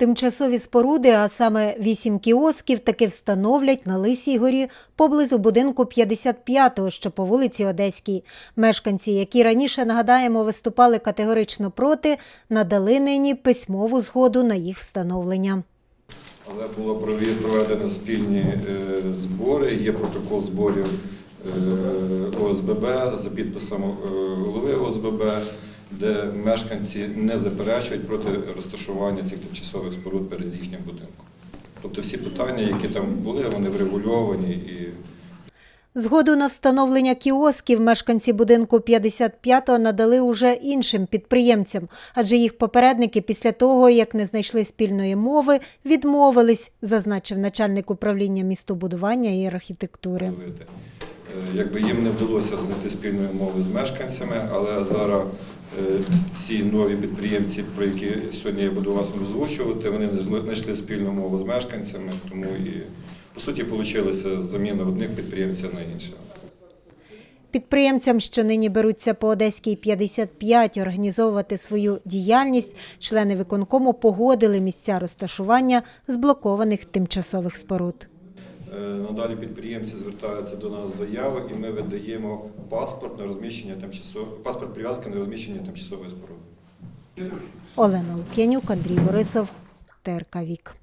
Тимчасові споруди, а саме вісім кіосків, таки встановлять на Лисій горі поблизу будинку 55-го, що по вулиці Одеській. Мешканці, які раніше, нагадаємо, виступали категорично проти, надали нині письмову згоду на їх встановлення. Але було проведено спільні е, збори, є протокол зборів е, ОСББ за підписом е, голови ОСББ, де мешканці не заперечують проти розташування цих тимчасових споруд перед їхнім будинком. Тобто всі питання, які там були, вони врегульовані і Згоду на встановлення кіосків мешканці будинку 55-го надали уже іншим підприємцям, адже їх попередники після того, як не знайшли спільної мови, відмовились, зазначив начальник управління містобудування і архітектури. Е, Якби їм не вдалося знайти спільної мови з мешканцями, але зараз е, ці нові підприємці, про які сьогодні я буду вас озвучувати, вони знайшли- знайшли спільну мову з мешканцями, тому і по суті вийшла заміна одних підприємців на інших. Підприємцям, що нині беруться по Одеській 55 організовувати свою діяльність, члени виконкому погодили місця розташування зблокованих тимчасових споруд. Е, Надалі підприємці звертаються до нас з заяви, і ми видаємо паспорт на розміщення тимчасово паспорт прив'язки на розміщення тимчасової споруди. Олена Лук'янюк, Андрій Борисов, ТРК Вік.